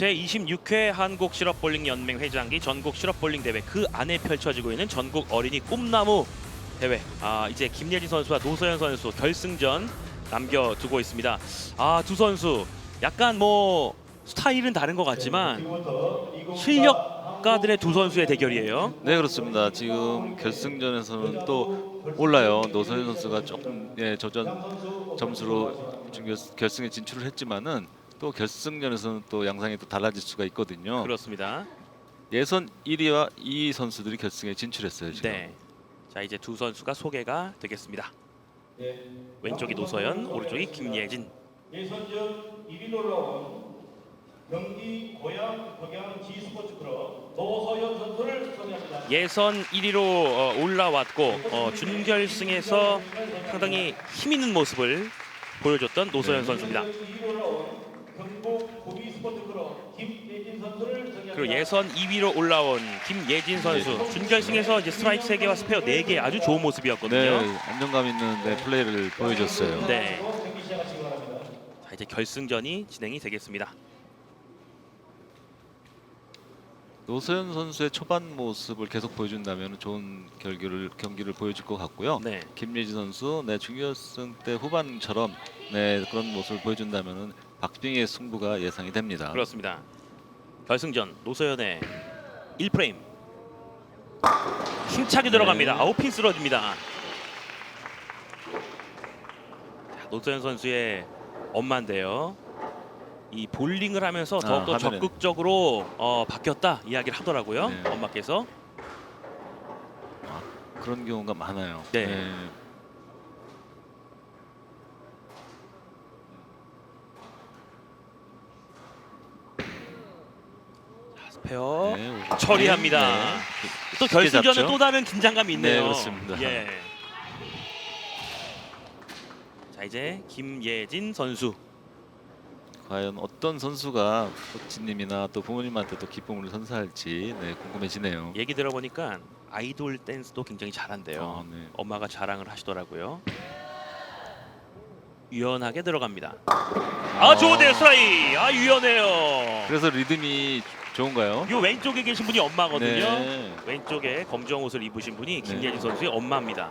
제26회 한국 실업볼링 연맹 회장기 전국 실업볼링 대회 그 안에 펼쳐지고 있는 전국 어린이 꿈나무 대회. 아 이제 김예진 선수와 노서연 선수 결승전 남겨두고 있습니다. 아 두 선수 약간 뭐 스타일은 다른 것 같지만 실력가들의 두 선수의 대결이에요. 네 그렇습니다. 지금 결승전에서는 또 올라요. 노서현 선수가 조금 예, 저전 점수로 준결, 결승에 진출을 했지만은 또 결승전에서는 또 양상이 또 달라질 수가 있거든요. 그렇습니다. 예선 1위와 2위 선수들이 결승에 진출했어요. 지금. 네. 자 이제 두 선수가 소개가 되겠습니다. 왼쪽이 노서연, 오른쪽이 김예진. 예선전 1위로 올라온 경기 고양 덕양 G스포츠 클럽 노서연 선수를 소개합니다. 예선 1위로 어, 올라왔고 어, 준결승에서 상당히 힘 있는 모습을 보여줬던 노서연 선수입니다. 그리고 예선 2위로 올라온 김예진 선수 준결승에서 이제 스트라이크 3개와 스페어 4개 아주 좋은 네, 모습이었거든요. 안정감 있는 네, 플레이를 보여줬어요. 네. 바랍니다. 자 이제 결승전이 진행이 되겠습니다. 노서현 선수의 초반 모습을 계속 보여준다면 좋은 결기를 경기를 보여줄 것 같고요. 네. 김예지 선수 네 준결승 때 후반처럼 네 그런 모습을 보여준다면은 박빙의 승부가 예상이 됩니다. 그렇습니다. 결승전 노서연의 1프레임 힘차게 들어갑니다. 네. 아웃핀 쓰러집니다. 자, 노서연 선수의 엄마인데요. 이 볼링을 하면서 아, 더욱더 화면에. 적극적으로 어, 바뀌었다 이야기를 하더라고요. 네. 엄마께서. 그런 경우가 많아요. 네. 자, 페어 네, 처리합니다. 네. 또 쉽게 결승전은 잡죠. 또 다른 긴장감이 있네요. 네, 그렇습니다. 예. 자 이제 김예진 선수. 과연 어떤 선수가 코치님이나 또 부모님한테 또 기쁨을 선사할지 네, 궁금해지네요. 얘기 들어보니까 아이돌 댄스도 굉장히 잘한대요. 아, 네. 엄마가 자랑을 하시더라고요. 유연하게 들어갑니다. 아 어. 좋은데요 스트라이. 아 유연해요. 그래서 리듬이 좋은가요? 이 왼쪽에 계신 분이 엄마거든요. 네. 왼쪽에 검정 옷을 입으신 분이 김예진 선수의 엄마입니다.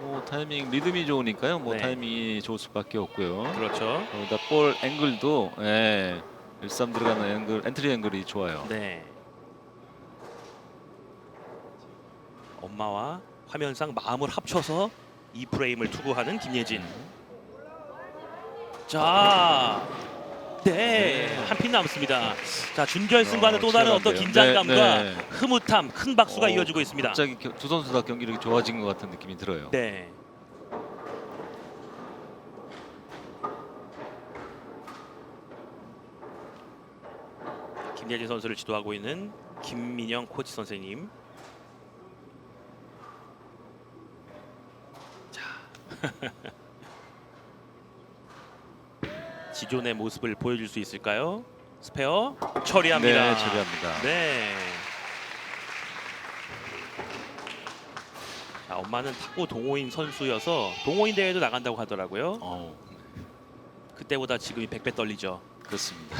뭐 타이밍 리듬이 좋으니까요. 뭐 네. 타이밍이 좋을 수밖에 없고요. 그렇죠. 거기다 볼 앵글도 예, 일삼 들어가는 앵글, 엔트리 앵글이 좋아요. 네. 엄마와 화면상 마음을 합쳐서 이 프레임을 투구하는 김예진. 자, 네, 한 핀 남습니다. 자, 준결승과는 어, 또 다른 어떤 치열한데요. 긴장감과 네, 네. 흐뭇함, 큰 박수가 어, 이어지고 있습니다. 갑자기 겨- 두 선수 다 경기력이 좋아진 것 같은 느낌이 들어요. 네. 김예진 선수를 지도하고 있는 김민영 코치 선생님. 자. 지존의 모습을 보여줄 수 있을까요? 스페어 처리합니다. 네, 처리합니다. 네. 자, 엄마는 탁구 동호인 선수여서 동호인 대회도 나간다고 하더라고요. 어, 그때보다 지금이 100배 떨리죠. 그렇습니다.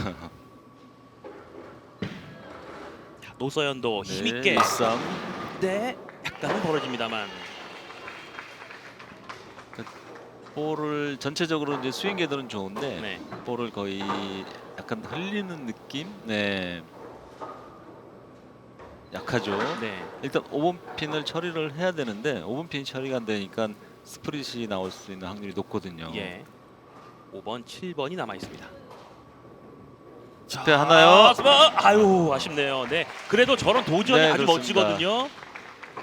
자, 노서연도 네, 힘있게 일삼. 네, 약간은 벌어집니다만 볼을 전체적으로 이제 스윙 궤도는 좋은데 네. 볼을 거의 약간 흘리는 느낌? 네. 약하죠. 네. 일단 5번 핀을 처리를 해야 되는데 5번 핀 처리가 안 되니까 스프릿이 나올 수 있는 확률이 높거든요. 예. 5번, 7번이 남아 있습니다. 스페 하나요? 아! 아유, 아쉽네요. 네. 그래도 저런 도전이 네, 아주 그렇습니다. 멋지거든요.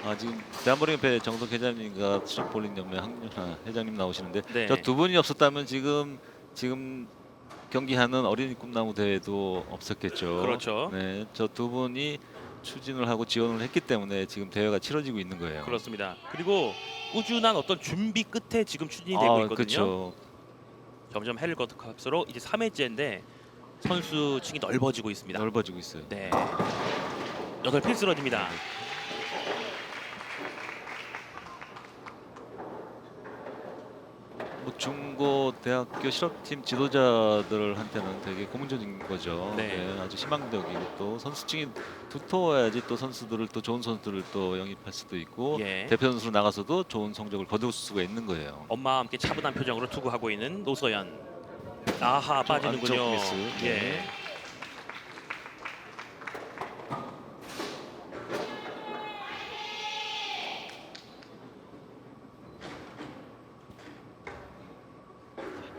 아 지금 대한볼링협회 정석 회장님과 수족볼링 연맹 황윤아 회장님 나오시는데 네. 저 두 분이 없었다면 지금 지금 경기하는 어린이 꿈나무 대회도 없었겠죠. 그렇죠. 네, 저 두 분이 추진을 하고 지원을 했기 때문에 지금 대회가 치러지고 있는 거예요. 그렇습니다. 그리고 꾸준한 어떤 준비 끝에 지금 추진이 되고 아, 있거든요. 그렇죠. 점점 헬거드컵으로 이제 3회째인데 선수층이 넓어지고 있습니다. 넓어지고 있어요. 네. 여덟 필 쓰러집니다. 뭐 중고 대학교 실업팀 지도자들한테는 되게 고문적인 거죠. 네. 아주 희망적이고 또 선수층이 두터워야지 또 선수들을 또 좋은 선수들을 또 영입할 수도 있고 예. 대표 선수로 나가서도 좋은 성적을 거둘 수가 있는 거예요. 엄마와 함께 차분한 표정으로 투구하고 있는 노서연. 아하 빠지는군요. 미스. 예. 네.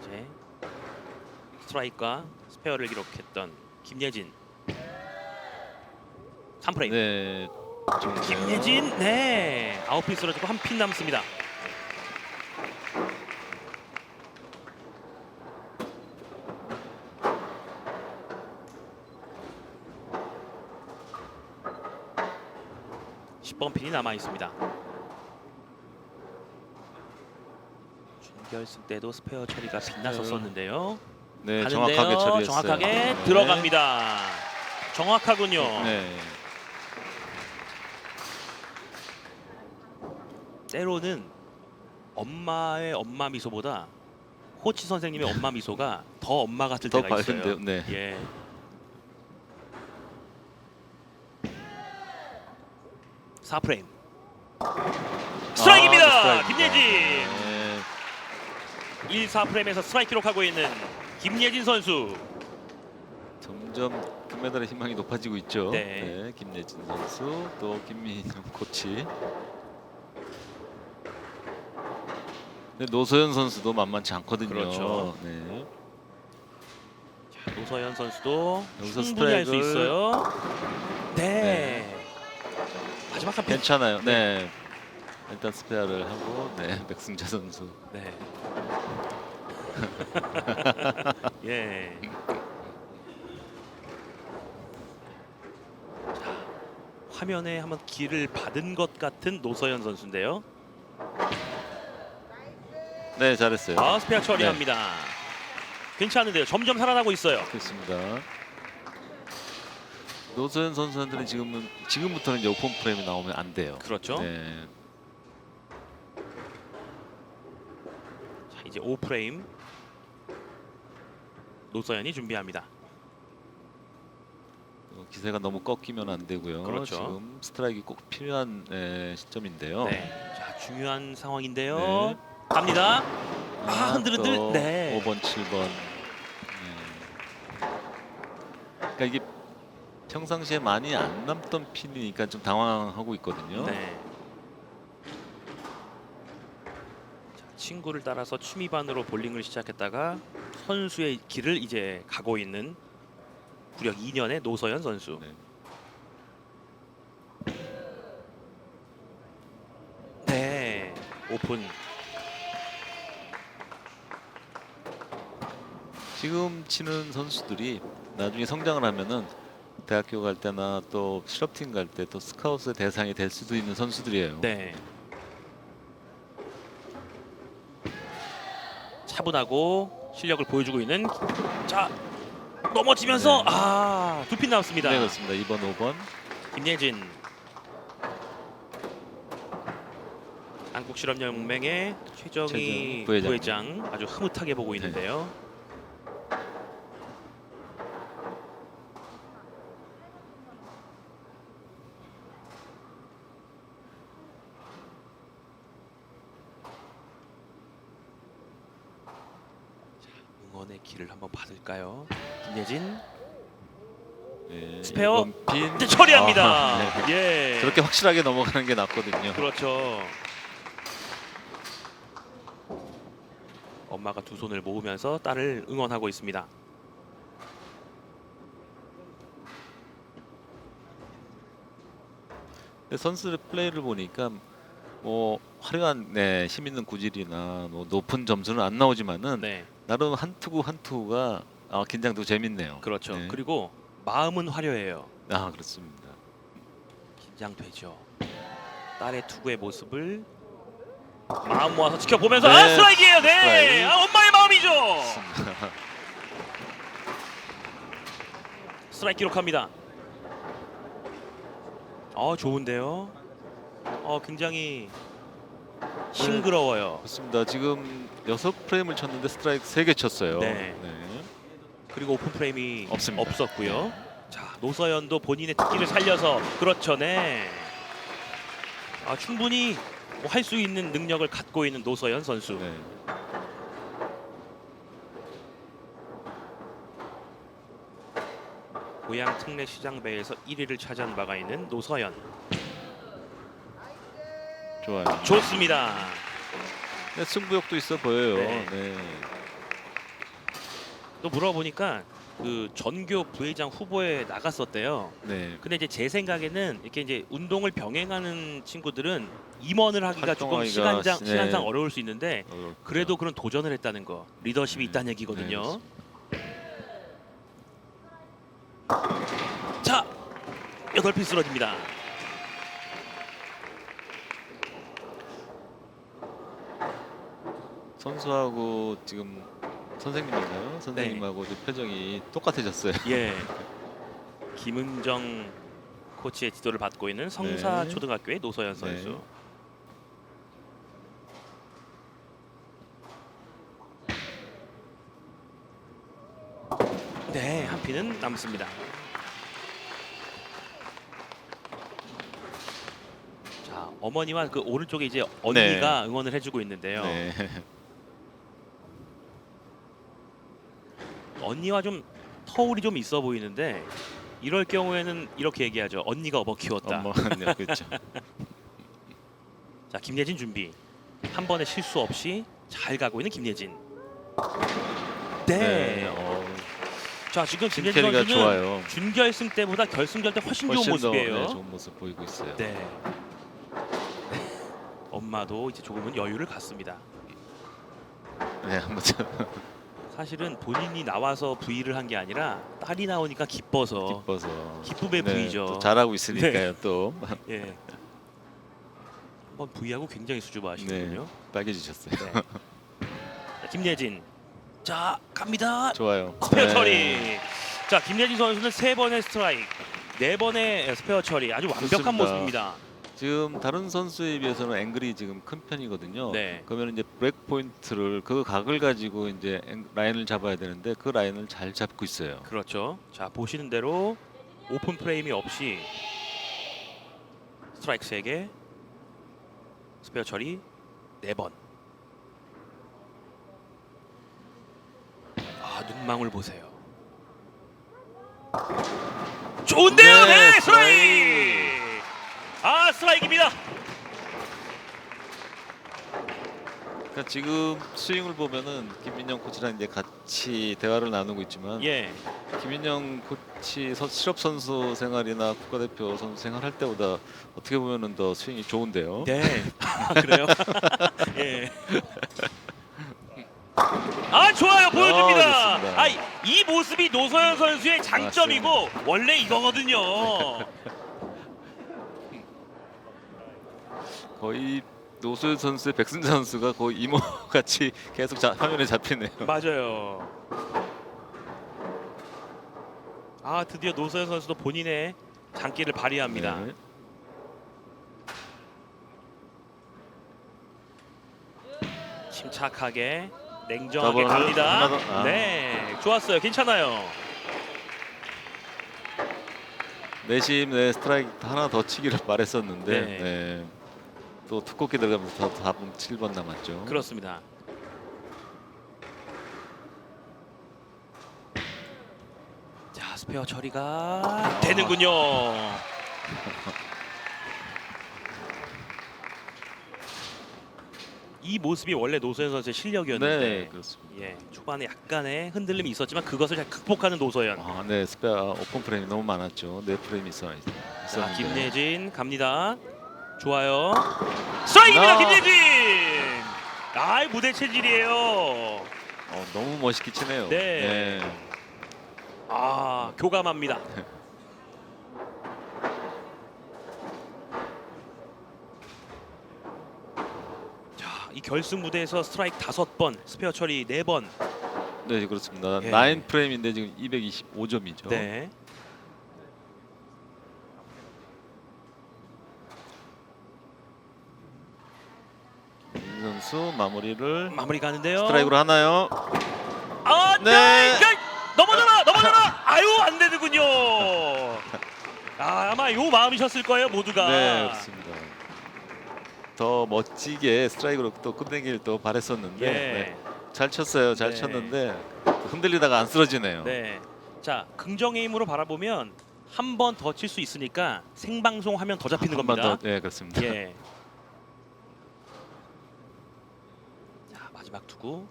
이제 스트라이크와 스페어를 기록했던 김예진. 3프레임. 네. 김예진 네 아웃핀 쓰러지고 한 핀 남습니다. (10번) 핀이 남아 있습니다. 준결승 때도 스페어 처리가 빛났었었는데요. 네, 가는데요. 정확하게 처리했어요. 정확하게 네. 들어갑니다. 정확하군요. 네. 때로는 엄마의 엄마 미소보다 호치 선생님의 엄마 미소가 더 엄마 같을 더 때가 있어요. 밝은데요. 네. 예. 사프레임 스트라이크입니다. 아, 스트라이크입니다. 김예진. 네. 1, 4프레임에서 스트라이크 기록하고 있는 김예진 선수. 점점 금메달의 희망이 높아지고 있죠. 네. 김예진 선수 또 김민영 코치. 근데 노소연 선수도 만만치 않거든요. 그렇죠. 네. 노서연 선수도 여기서 충분히 할 수 스트라이크를- 있어요. 네. 마지막 한 핀. 괜찮아요. 네. 일단 스페어를 하고 네 백승자 선수. 네. 예. 자, 화면에 한번 기를 받은 것 같은 노서연 선수인데요. 네 잘했어요. 아, 스페어 처리합니다. 괜찮은데요. 점점 살아나고 있어요. 그렇습니다. 노소연 선수들은 지금은 지금부터는 이제 오픈 프레임이 나오면 안 돼요. 그렇죠. 네. 자, 이제 5프레임. 노서연이 준비합니다. 어, 기세가 너무 꺾이면 안 되고요. 그렇죠. 지금 스트라이크 꼭 필요한 에, 시점인데요. 네. 자, 중요한 상황인데요. 네. 갑니다. 아, 흔들흔들. 또 네. 5번, 7번. 그러니까 이게 평상시에 많이 안 남던 핀이니까 좀 당황하고 있거든요. 네. 자, 친구를 따라서 취미반으로 볼링을 시작했다가 선수의 길을 이제 가고 있는 구력 2년의 노서연 선수. 네. 네. 오픈. 지금 치는 선수들이 나중에 성장을 하면은 대학교 갈 때나 또 실업팀 갈 때 또 스카웃의 대상이 될 수도 있는 선수들이에요. 네. 차분하고 실력을 보여주고 있는 자 넘어지면서 네. 아두 핀 남았습니다. 네, 그렇습니다. 2번, 5번. 김예진 한국실업연맹의 최정희 부회장. 부회장. 아주 흐뭇하게 보고 네. 있는데요. 자, 네, 스페어. 이번 핀. 네, 처리합니다. 아, 네. 예. 저렇게 확실하게 넘어가는 게 낫거든요. 그렇죠. 엄마가 두 손을 모으면서 딸을 응원하고 있습니다. 근데 선수들의 플레이를 보니까 뭐 화려한 네, 힘 있는 구질이나 뭐 높은 점수는 안 나오지만은 네, 나름 한 투구 한 투구가 아, 긴장도 재밌네요. 그렇죠. 네. 그리고 마음은 화려해요. 아 그렇습니다. 긴장되죠. 딸의 투구의 모습을 마음 모아서 지켜보면서 네, 아 스트라이크예요. 네, 스트라이크. 아, 엄마의 마음이죠. 스트라이크 기록합니다. 어 좋은데요. 어 굉장히 싱그러워요. 그렇습니다. 지금 여섯 프레임을 쳤는데 스트라이크 세 개 쳤어요. 네. 그리고 오픈 프레임이 없습니다. 없었고요. 자 노서연도 본인의 특기를 살려서 그렇죠, 네. 아, 충분히 할 수 있는 능력을 갖고 있는 노서연 선수. 네. 고향 특례 시장 배에서 1위를 차지한 바가 있는 노서연. 좋아요. 좋습니다. 네, 승부욕도 있어 보여요. 네. 네. 또 물어보니까 그 전교 부회장 후보에 나갔었대요. 네. 근데 이제 제 생각에는 이렇게 이제 운동을 병행하는 친구들은 임원을 하기가 조금 활동하기가 시간상 네. 시간상 어려울 수 있는데 어, 그래도 그런 도전을 했다는 거 리더십이 네. 있다는 얘기거든요. 네, 자 여덟 피 쓰러집니다. 선수하고 지금 선생님인가요? 선생님하고 이제 표정이 똑같아졌어요. 예. 김은정 코치의 지도를 받고 있는 성사 네. 초등학교의 노서연 선수. 네. 네, 한 피는 남습니다. 자, 어머니와 그 오른쪽에 이제 언니가 응원을 해주고 있는데요. 네. 언니와 좀 터울이 좀 있어 보이는데 이럴 경우에는 이렇게 얘기하죠. 언니가 업어 키웠다. 엄마 네, 그렇죠. 자, 김예진 준비. 한 번의 실수 없이 잘 가고 있는 김예진. 네. 어, 자, 지금 김예진 선수는 좋아요. 준결승 때보다 결승전 때 훨씬, 좋은 훨씬 더 모습이에요. 네, 좋은 모습 보이고 있어요. 네. 엄마도 이제 조금은 여유를 갖습니다. 네, 아무튼 사실은 본인이 나와서 부위를 한 게 아니라 딸이 나오니까 기뻐서 기뻐서 기쁨의 네, 부위죠. 또 잘하고 있으니까요. 또 예. 한번 부위하고 굉장히 수줍어하시는군요. 빨개지셨어요. 네. 자, 김예진. 자, 갑니다. 좋아요. 스페어 네. 처리. 자, 김예진 선수는 세 번의 스트라이크, 네 번의 스페어 처리. 아주 완벽한 좋습니다. 모습입니다. 지금 다른 선수에 비해서는 앵글이 지금 큰 편이거든요. 네. 그러면 이제 브레이크 포인트를 그 각을 가지고 이제 앵- 라인을 잡아야 되는데 그 라인을 잘 잡고 있어요. 그렇죠. 자, 보시는 대로 오픈 프레임이 없이 스트라이크 세 개, 스페어 처리 네 번. 아, 눈망울 보세요. 좋은데요, 네, 네, 스트라이크. 아, 스트라이크입니다. 그러니까 지금 스윙을 보면은 김민영 코치랑 이제 같이 대화를 나누고 있지만 예, 김민영 코치 서- 실업 선수 생활이나 국가대표 선수 생활할 때보다 어떻게 보면은 더 스윙이 좋은데요. 네. 아, 그래요? 예. 아 좋아요 보여줍니다. 아, 좋습니다. 아, 이 모습이 노서연 선수의 장점이고 원래 이거거든요. 거의 노수현 선수의 백승재 선수가 거의 이모 같이 계속 자, 화면에 잡히네요. 맞아요. 아 드디어 노서연 선수도 본인의 장기를 발휘합니다. 네. 침착하게 냉정하게 더블 갑니다. 더, 아. 네, 좋았어요. 괜찮아요. 내심 네, 스트라이크 하나 더 치기를 바랬었는데 네. 네. 또 두껍게 들어가면서 더 답은 7번 남았죠. 그렇습니다. 자 스페어 처리가 되는군요. 이 모습이 원래 노서연 선수의 실력이었는데 네, 그렇습니다. 예, 초반에 약간의 흔들림이 있었지만 그것을 잘 극복하는 노서연. 아, 네, 스페어 오픈 프레임이 너무 많았죠. 네 프레임이 있어 자, 있었는데. 김예진 갑니다. 좋아요. 스트라이크입니다, 아. 김예진. 아, 무대 체질이에요. 어, 너무 멋있게 치네요. 네. 아, 교감합니다. 자, 이 결승 무대에서 스트라이크 다섯 번, 스페어 처리 네 번. 네, 그렇습니다. 예. 9 프레임인데 지금 225점이죠. 네. 선수 마무리를 마무리 가는데요. 스트라이크로 하나요? 아, 네. 네. 네. 넘어져라, 넘어져라. 아유, 안 되는군요. 아, 아마 요 마음이셨을 거예요, 모두가. 네, 그렇습니다. 더 멋지게 스트라이크로 또 끝내길 또 바랬었는데 예. 네, 잘 쳤어요. 잘 네. 쳤는데 흔들리다가 안 쓰러지네요. 네. 자, 긍정의 힘으로 바라보면 한 번 더 칠 수 있으니까 생방송 하면 더 잡히는 한 번 겁니다. 더, 네, 그렇습니다. 예. 자 마지막 투구.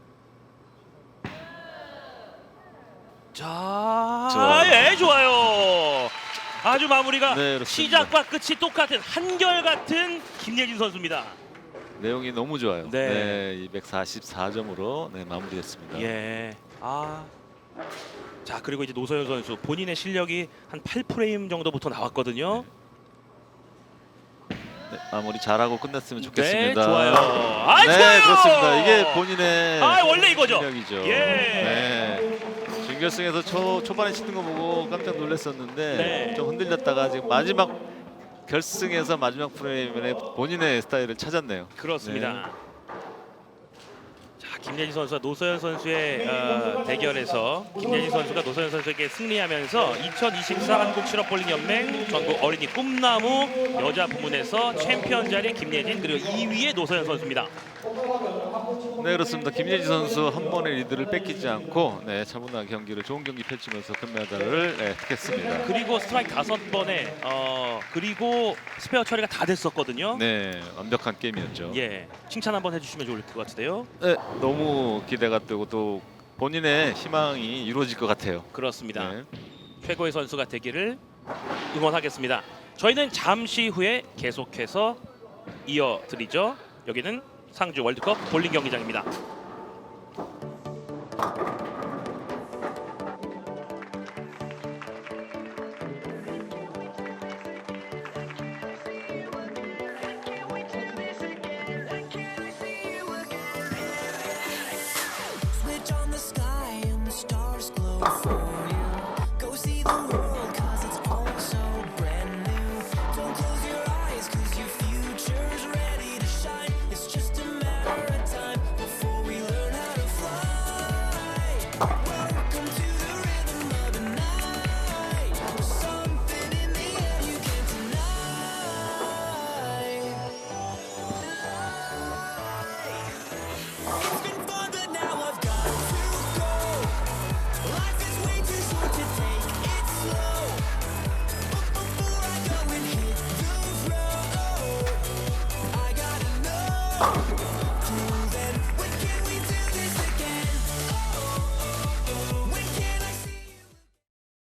자, 좋아요. 예, 좋아요. 아주 마무리가 네, 그렇습니다. 시작과 끝이 똑같은 한결 같은 김예진 선수입니다. 내용이 너무 좋아요. 네. 네, 244점으로 네, 마무리했습니다. 예. 아. 자 그리고 이제 노서현 선수 본인의 실력이 한 8프레임 정도부터 나왔거든요. 네, 마무리 잘하고 끝냈으면 좋겠습니다. 네, 좋아요. 아, 네, 좋아요. 그렇습니다. 이게 본인의 아, 원래 이거죠. 실력이죠. 예. 네. 준결승에서 초 초반에 치는 거 보고 깜짝 놀랐었는데 네. 좀 흔들렸다가 지금 마지막 결승에서 마지막 프레임에 본인의 스타일을 찾았네요. 그렇습니다. 자 김예진 선수와 노서현 선수의 어, 대결에서 김예진 선수가 노서현 선수에게 승리하면서 2024 한국 실업볼링 연맹 전국 어린이 꿈나무 여자 부문에서 챔피언 자리 김예진 그리고 2위의 노서현 선수입니다. 네 그렇습니다. 김예지 선수 한 번의 리드를 뺏기지 않고 네, 차분하게 경기를 좋은 경기 펼치면서 금메달을 네, 획했습니다. 그리고 스트라이크 다섯 번에 어 그리고 스페어 처리가 다 됐었거든요. 네 완벽한 게임이었죠. 예 칭찬 한번 해주시면 좋을 것 같은데요. 네, 너무 기대가 되고 또 본인의 희망이 이루어질 것 같아요. 그렇습니다. 네. 최고의 선수가 되기를 응원하겠습니다. 저희는 잠시 후에 계속해서 이어드리죠. 여기는 상주 월드컵 볼링 경기장입니다.